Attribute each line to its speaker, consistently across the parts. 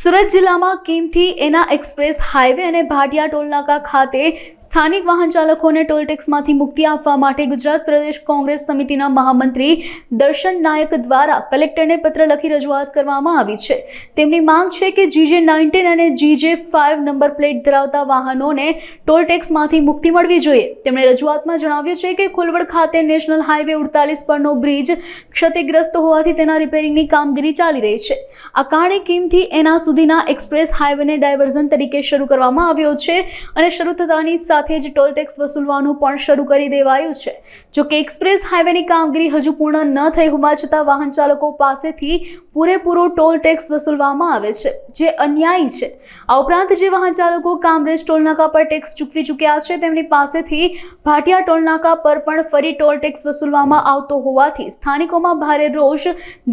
Speaker 1: સુરત જિલ્લામાં કિમથી એના express highway અને ભાટિયા ટોલનાકા ખાતે સ્થાનિક વાહન ચાલકોને ટોલ ટેક્સમાંથી મુક્તિ આપવા માટે ગુજરાત પ્રદેશ કોંગ્રેસ સમિતિના મહામંત્રી દર્શન નાયક દ્વારા કલેક્ટરને પત્ર લખી રજૂઆત કરવામાં આવી છે. તેમની માંગ છે કે જીજે નાઇન્ટીન અને જીજે ફાઇવ નંબર પ્લેટ ધરાવતા વાહનોને ટોલ ટેક્સમાંથી મુક્તિ મળવી જોઈએ. તેમણે રજૂઆતમાં જણાવ્યું છે કે ખોલવડ ખાતે નેશનલ હાઈવે ઉડતાલીસ પરનો બ્રિજ ક્ષતિગ્રસ્ત હોવાથી તેના રિપેરિંગની કામગીરી ચાલી રહી છે. આ કારણે કિમથી એના સુધીના એક્સપ્રેસ હાઈવેને ડાયવર્ઝન તરીકે શરૂ કરવામાં આવ્યો છે અને શરૂ થતાની સાથે જ ટોલ ટેક્સ વસૂલવાનું પણ શરૂ કરી દેવાયું છે. જો કે એક્સપ્રેસ હાઈવેની કામગીરી હજુ પૂર્ણ ન થઈ હોવા છતાં વાહન ચાલકો પાસેથી પૂરેપૂરો ટોલ ટેક્સ વસૂલવામાં આવે છે, જે અન્યાયી છે. આ ઉપરાંત જે વાહન ચાલકો કામરેજ ટોલનાકા પર ટેક્સ ચૂકવી ચૂક્યા છે, તેમની પાસેથી ભાટિયા ટોલનાકા પર પણ ફરી ટોલ ટેક્સ વસૂલવામાં આવતો હોવાથી સ્થાનિકોમાં ભારે રોષ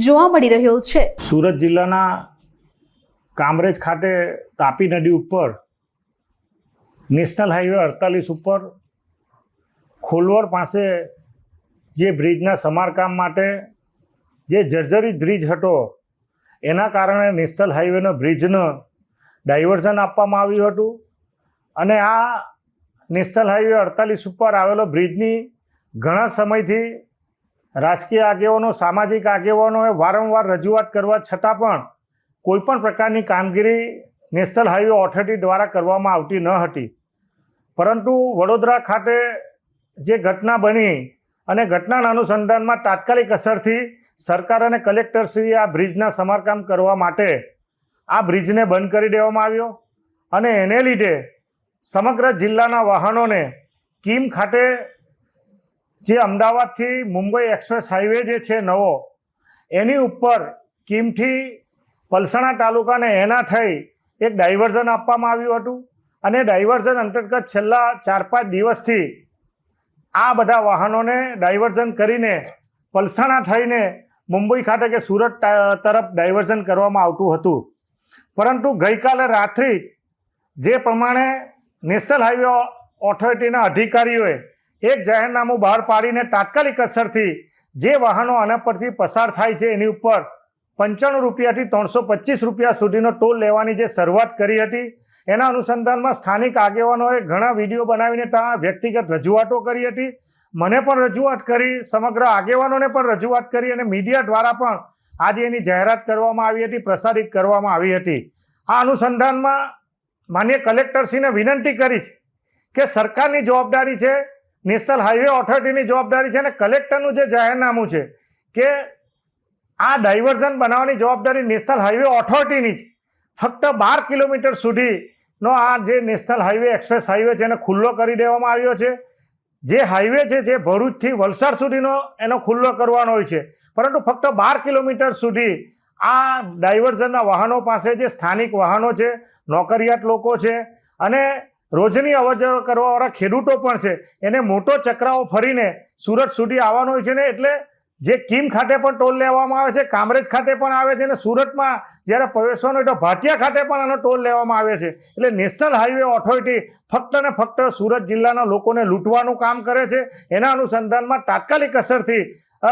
Speaker 1: જોવા મળી રહ્યો છે.
Speaker 2: સુરત જિલ્લાના કામરેજ ખાતે તાપી નદી ઉપર, નેશનલ હાઈવે અડતાલીસ ઉપર, ખોલવર પાસે જે બ્રિજના સમારકામ માટે જે જર્જરિત બ્રિજ હતો, એના કારણે નેશનલ હાઈવેનો બ્રિજનો ડાયવર્ઝન આપવામાં આવ્યું હતું. અને આ નેશનલ હાઈવે અડતાલીસ ઉપર આવેલો બ્રિજની ઘણા સમયથી રાજકીય આગેવાનો, સામાજિક આગેવાનોએ વારંવાર રજૂઆત કરવા છતાં પણ કોઈપણ પ્રકારની કામગીરી નેશનલ હાઈવે ઓથોરિટી દ્વારા કરવામાં આવતી ન હતી. પરંતુ વડોદરા ખાતે જે ઘટના બની અને ઘટનાના અનુસંધાનમાં તાત્કાલિક અસરથી સરકાર અને કલેક્ટરશ્રીએ આ બ્રિજના સમારકામ કરવા માટે આ બ્રિજને બંધ કરી દેવામાં આવ્યો અને એને લીધે સમગ્ર જિલ્લાના વાહનોને કિમ ખાતે જે અમદાવાદથી મુંબઈ એક્સપ્રેસ હાઈવે જે છે નવો, એની ઉપર કીમથી પલસાણા તાલુકાને એના થઈ એક ડાયવર્ઝન આપવામાં આવ્યું હતું અને ડાયવર્ઝન અંતર્ગત છેલ્લા ચાર પાંચ દિવસથી આ બધા વાહનોને ડાયવર્ઝન કરીને પલસાણા થઈને મુંબઈ ખાતે કે સુરત તરફ ડાયવર્ઝન કરવામાં આવતું હતું. પરંતુ ગઈકાલે રાત્રિ જે પ્રમાણે નેશનલ હાઈવે ઓથોરિટીના અધિકારીઓએ એક જાહેરનામું બહાર પાડીને તાત્કાલિક અસરથી જે વાહનો આના પરથી પસાર થાય છે એની ઉપર પંચાણું રૂપિયાથી ત્રણસો પચીસ રૂપિયા સુધીનો ટોલ લેવાની જે શરૂઆત કરી હતી, એના અનુસંધાનમાં સ્થાનિક આગેવાનોએ ઘણા વીડિયો બનાવીને ત્યાં વ્યક્તિગત રજૂઆતો કરી હતી. મને પણ રજૂઆત કરી, સમગ્ર આગેવાનોને પણ રજૂઆત કરી અને મીડિયા દ્વારા પણ આજે એની જાહેરાત કરવામાં આવી હતી, પ્રસારિત કરવામાં આવી હતી. આ અનુસંધાનમાં માન્ય કલેક્ટરશ્રીને વિનંતી કરી છે કે સરકારની જવાબદારી છે, નેશનલ હાઈવે ઓથોરિટીની જવાબદારી છે અને કલેક્ટરનું જે જાહેરનામું છે કે આ ડાયવર્ઝન બનાવવાની જવાબદારી નેશનલ હાઈવે ઓથોરિટીની છે ફક્ત બાર કિલોમીટર સુધીનો આ જે નેશનલ હાઈવે એક્સપ્રેસ હાઈવે છે, એને ખુલ્લો કરી દેવામાં આવ્યો છે. જે હાઈવે છે, જે ભરૂચથી વલસાડ સુધીનો એનો ખુલ્લો કરવાનો હોય છે. પરંતુ ફક્ત બાર કિલોમીટર સુધી આ ડાયવર્ઝનના વાહનો પાસે જે સ્થાનિક વાહનો છે, નોકરિયાત લોકો છે અને રોજની અવરજવર કરવાવાળા ખેડૂતો પણ છે, એને મોટો ચક્રાઓ ફરીને સુરત સુધી આવવાનો હોય છે ને એટલે જે કીમ ખાતે પણ ટોલ લેવામાં આવે છે, કામરેજ ખાતે પણ આવે છે અને સુરતમાં જ્યારે પ્રવેશવાનો હોય તો ભાટિયા ખાતે પણ આનો ટોલ લેવામાં આવે છે. એટલે નેશનલ હાઈવે ઓથોરિટી ફક્ત ને ફક્ત સુરત જિલ્લાના લોકોને લૂંટવાનું કામ કરે છે. એના અનુસંધાનમાં તાત્કાલિક અસરથી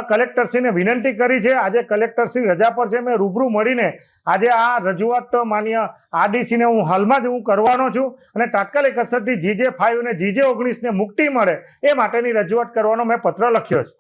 Speaker 2: કલેક્ટરશ્રીને વિનંતી કરી છે. આજે કલેક્ટરશ્રી રજા પર છે. મેં રૂબરૂ મળીને આજે આ રજૂઆત માન્ય આરડીસીને હું હાલમાં જ હું કરવાનો છું અને તાત્કાલિક અસરથી જીજે ફાઇવ અને જીજે ઓગણીસને મુક્તિ મળે એ માટેની રજૂઆત કરવાનો મેં પત્ર લખ્યો છે.